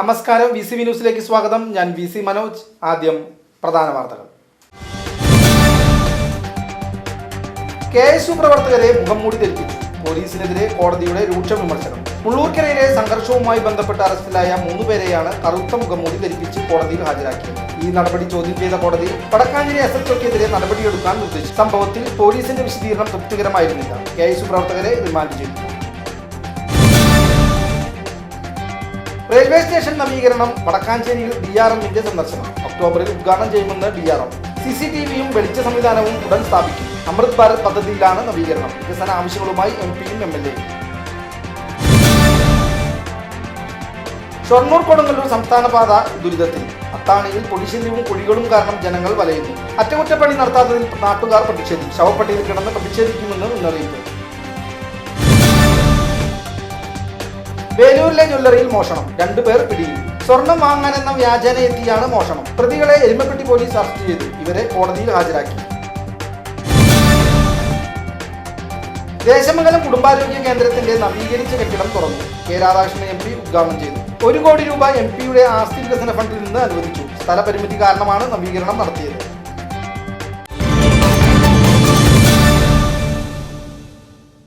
നമസ്കാരം V C V ന്യൂസിലേക്ക് സ്വാഗതം. ഞാൻ വി സി മനോജ്. ആദ്യം പ്രധാന വാർത്തകൾ. കെ എസ് യു പ്രവർത്തകരെ മുഖം മൂടി ധരിപ്പിച്ചു പോലീസിനെതിരെ കോടതിയുടെ രൂക്ഷ വിമർശനം. മുള്ളൂർക്കരയിലെ സംഘർഷവുമായി ബന്ധപ്പെട്ട് അറസ്റ്റിലായ മൂന്നുപേരെയാണ് കറുത്ത മുഖംമൂടി ധരിപ്പിച്ച് കോടതിയിൽ ഹാജരാക്കിയത്. ഈ നടപടി ചോദ്യം ചെയ്ത കോടതി വടക്കാഞ്ചേരി എസ് എച്ച് ഒക്കെതിരെ നടപടിയെടുക്കാൻ നിർദ്ദേശിച്ചു. സംഭവത്തിൽ പോലീസിന്റെ വിശദീകരണം തൃപ്തികരമായിരുന്നില്ല. കെ എസ് പ്രവർത്തകരെ റിമാൻഡ് ചെയ്തു. റെയിൽവേ സ്റ്റേഷൻ നവീകരണം വടക്കാഞ്ചേരിയിൽ ഡി ആർ എമ്മിന്റെ സന്ദർശനം. ഒക്ടോബറിൽ ഉദ്ഘാടനം ചെയ്യുമെന്ന് D R M C C T വിയും വെളിച്ച സംവിധാനവും ഉടൻ സ്ഥാപിക്കും. അമൃത് ഭാരത് പദ്ധതിയിലാണ് നവീകരണം. വികസന ആവശ്യങ്ങളുമായി എം പിയും എം എൽ എയും ഷൊർണൂർ കൊടുങ്ങല്ലൂർ സംസ്ഥാന പാത ദുരിതത്തിൽ. അത്താണിയിൽ പൊടിശല്യവും കുഴികളും കാരണം ജനങ്ങൾ വലയുന്നു. അറ്റകുറ്റപ്പണി നടത്താത്തതിൽ നാട്ടുകാർ പ്രതിഷേധിച്ചു ശവപ്പെട്ടിയിൽ കിടന്ന് പ്രതിഷേധിക്കുമെന്ന് മുന്നറിയിപ്പ്. വേലൂരിലെ ജ്വല്ലറിയിൽ മോഷണം. രണ്ടുപേർ പിടിയിൽ. സ്വർണം വാങ്ങാനെന്ന വ്യാജേന എത്തിയാണ് മോഷണം. പ്രതികളെ എരുമപ്പെട്ടി പോലീസ് അറസ്റ്റ് ചെയ്തു. ഇവരെ കോടതിയിൽ ഹാജരാക്കി. ദേശമംഗലം കുടുംബാരോഗ്യ കേന്ദ്രത്തിന്റെ നവീകരിച്ച കെട്ടിടം തുറന്നു. കെ രാധാകൃഷ്ണൻ എം പി ഉദ്ഘാടനം ചെയ്തു. ഒരു കോടി രൂപ എം പിയുടെ ആസ്തി വികസന ഫണ്ടിൽ നിന്ന് അനുവദിച്ചു. സ്ഥലപരിമിതി കാരണമാണ് നവീകരണം നടത്തിയത്.